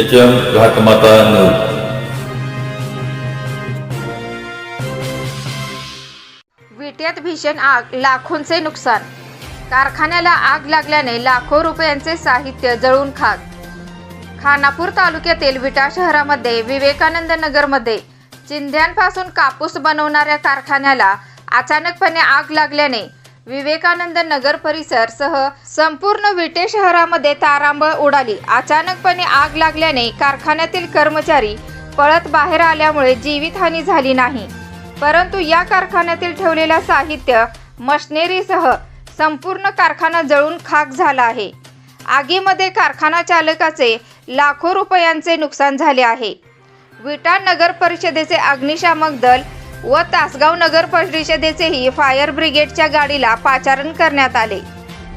H M Ghatmata news विट्यात भीषण आग लाखोंचे नुकसान. कारखान्याला आग लागल्याने लाखो रुपयांचे साहित्य जळून खाक. खानापूर तालुक्यातील विटा शहरामध्ये विवेकानंद नगरमध्ये चिंध्यांपासून कापूस बनवणाऱ्या कारखान्याला अचानकपणे आग लागल्याने विवेकानंद नगर परिसर सह संपूर्ण विटे शहरामध्ये तारांबळ उडाली. अचानकपणे आग लागल्याने कारखान्यातील कर्मचारी पळत बाहेर आल्यामुळे जीवितहानी झाली नाही. परंतु या कारखान्यातील ठेवलेलं साहित्य मशिनरीसह संपूर्ण कारखाना जळून खाक झाला आहे. आगीमध्ये कारखाना चालकाचे लाखो रुपयांचे नुकसान झाले आहे. विटा नगर परिषदेचे अग्निशामक दल व तासगाव नगर परिषदेचेही फायर ब्रिगेडच्या गाडीला पाचारण करण्यात आले.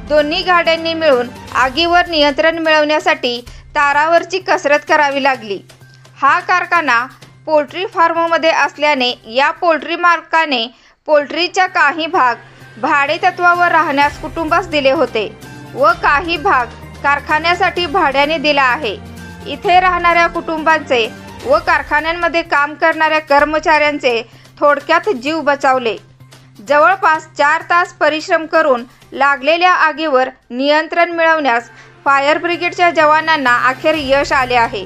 दोन्ही गाड्यांनी मिळून आगीवर नियंत्रण मिळवण्यासाठी तारावरची कसरत करावी लागली. हा कारखाना पोल्ट्री फार्ममध्ये असल्याने या पोल्ट्री मालकाने पोल्ट्रीच्या काही भाग भाडे तत्वावर राहण्यास कुटुंबास दिले होते व काही भाग कारखान्यासाठी भाड्याने दिला आहे. इथे राहणाऱ्या कुटुंबांचे व कारखान्यांमध्ये काम करणाऱ्या कर्मचाऱ्यांचे थोडक्यात जीव बचावले. जवळपास चार तास परिश्रम करून लागलेल्या आगीवर नियंत्रण मिळवण्यास फायर ब्रिगेडच्या जवानांना अखेर यश आले आहे.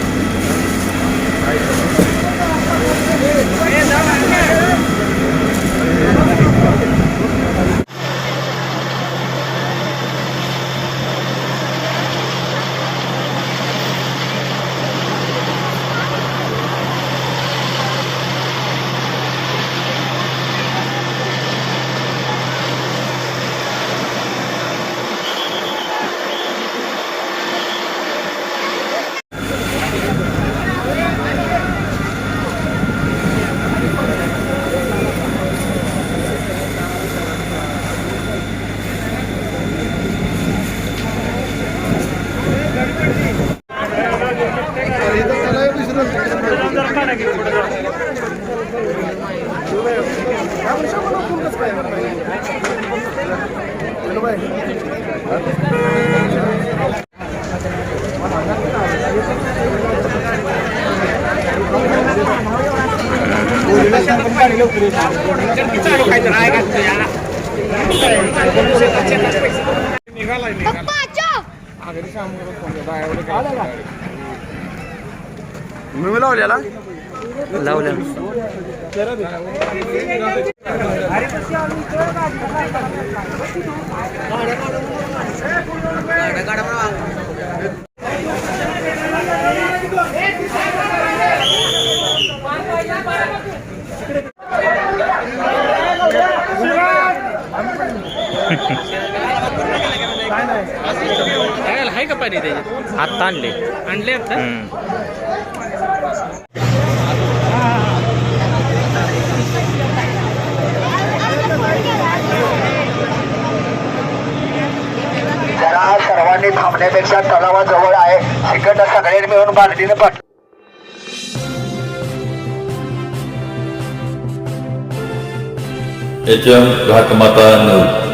मी लावलेला लावलं आहे का पाणी त्याचे आत्ता आणले. आणले आता? पाण्यापेक्षा तलावाजवळ आहे. तिकट सगळे मिळून बालदीने पाठ एच एम घाटमाता न्यूज.